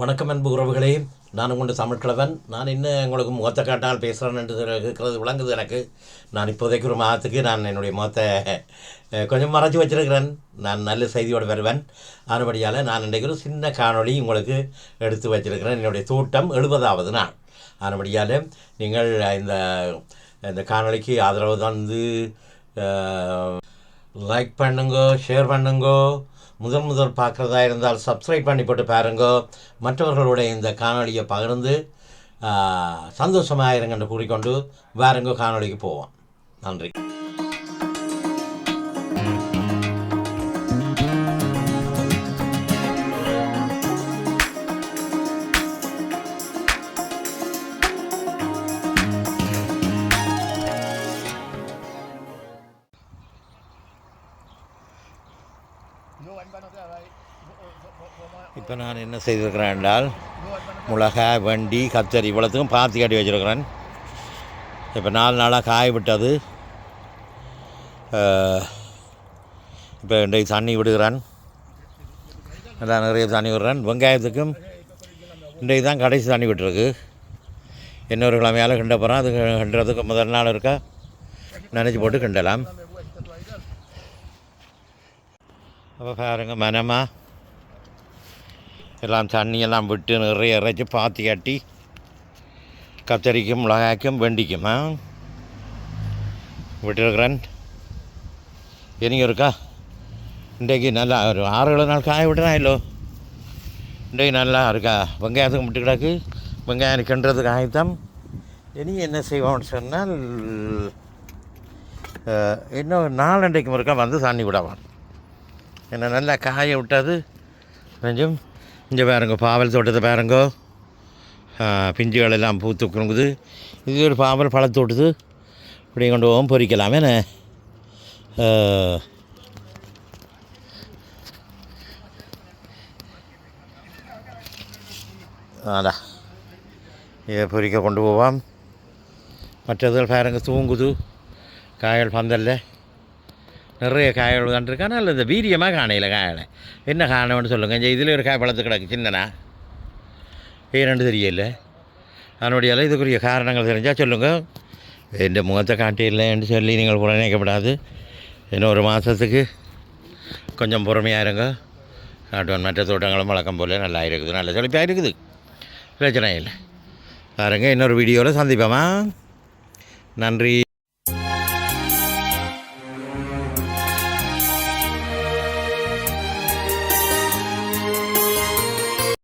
வணக்கம் அன்பு உறவுகளே நான் உங்கள் தமிழ்கிழவன் நான் இன்னும் உங்களுக்கு முகத்தை காட்டால் பேசுகிறேன்னு இருக்கிறது விளங்குது எனக்கு. நான் இப்போதைக்கு ஒரு மாதத்துக்கு நான் என்னுடைய முகத்தை கொஞ்சம் மறைச்சி வச்சிருக்கிறேன். நான் நல்ல செய்தியோடு வருவேன். அதுபடியால் நான் இன்றைக்கு ஒரு சின்ன காணொளி உங்களுக்கு எடுத்து வச்சிருக்கிறேன். என்னுடைய தோட்டம் எழுபதாவது நாள். அதுபடியால் நீங்கள் இந்த இந்த காணொளிக்கு ஆதரவு தந்து லைக் பண்ணுங்க ஷேர் பண்ணுங்கோ முதல் முதல் பார்க்குறதா இருந்தால் சப்ஸ்கிரைப் பண்ணி போட்டு பாருங்கோ. மற்றவர்களுடைய இந்த காணொளியை பகிர்ந்து சந்தோஷமாக என்று கூறிக்கொண்டு வேறெங்கோ காணொளிக்கு போவோம். நன்றி. இப்போ நான் என்ன செய்திருக்கிறேன் என்றால் மிளகா வண்டி கத்தரி இவ்வளோத்துக்கும் பார்த்து காட்டி வச்சுருக்கிறேன். இப்போ நாலு நாளாக காய விட்டது இப்போ இன்றைக்கு தண்ணி விடுகிறேன். நல்லா நிறைய தண்ணி விடுறேன். வெங்காயத்துக்கும் இன்றைக்கு தான் கடைசி தண்ணி விட்டுருக்கு. இன்னொரு கிழமையால் கிண்ட போகிறோம் அது கிண்டுறதுக்கு முதல் நாள் இருக்கா. நினச்சி போட்டு கிண்டலாம். அப்போ பாருங்க மனமா. எல்லாம் தண்ணியெல்லாம் விட்டு நிறைய இறைச்சி பாத்தி கட்டி கத்தரிக்கும் மிளகாய்க்கும் வெண்டிக்குமா ஆ? விட்டுருக்குறேன். இனியும் இருக்கா? இன்றைக்கு நல்லா ஒரு ஆறு ஏழு நாள் காய விட்டுறேன் இல்லோ? இன்றைக்கு நல்லா இருக்கா? வெங்காயத்துக்கு விட்டு கிடக்கு. வெங்காயம் கிண்டுறதுக்கு ஆயத்தம் இனி என்ன செய்வோம்னு சொன்னால் இன்னும் நாலண்டைக்கு இருக்கா வந்து தண்ணி விடவான் என்னை நல்லா காய விட்டது. கொஞ்சம் இங்கே பாருங்க பாவல் தோட்டத்தை பாருங்கோ. ஆ, பிஞ்சுகள் எல்லாம் பூத்து இது ஒரு பாவல் பழத்தோட்டது. இப்படி கொண்டு போவோம் பொறிக்கலாமே. என்ன? இதை பொறிக்க கொண்டு போவோம். மற்றதுகள் பாருங்க தூங்குது. காய்கள் பந்தல்ல. நிறைய காய்கள் கண்டிருக்கா நல்ல இந்த வீரியமாக காணையில் காயலை? என்ன காணவன்னு சொல்லுங்கள் இந்த இதில் ஒரு காய் பழத்து கிடக்கு சின்னனா ஏன்னு தெரியல அதனுடைய இதுக்குரிய காரணங்கள் தெரிஞ்சால் சொல்லுங்கள் என் முகத்தை காட்டியில்லைன்னு சொல்லி நீங்கள் கூட நினைக்கப்படாது. இன்னும் ஒரு மாதத்துக்கு கொஞ்சம் பொறுமையாக இருங்க. காட்டுவான் மற்ற தோட்டங்களும் வழக்கம் போல் நல்லா இருக்குது நல்ல செழிப்பாக இருக்குது. பிரச்சனை இல்லை. பாருங்கள் இன்னொரு வீடியோவில் சந்திப்போமா? நன்றி.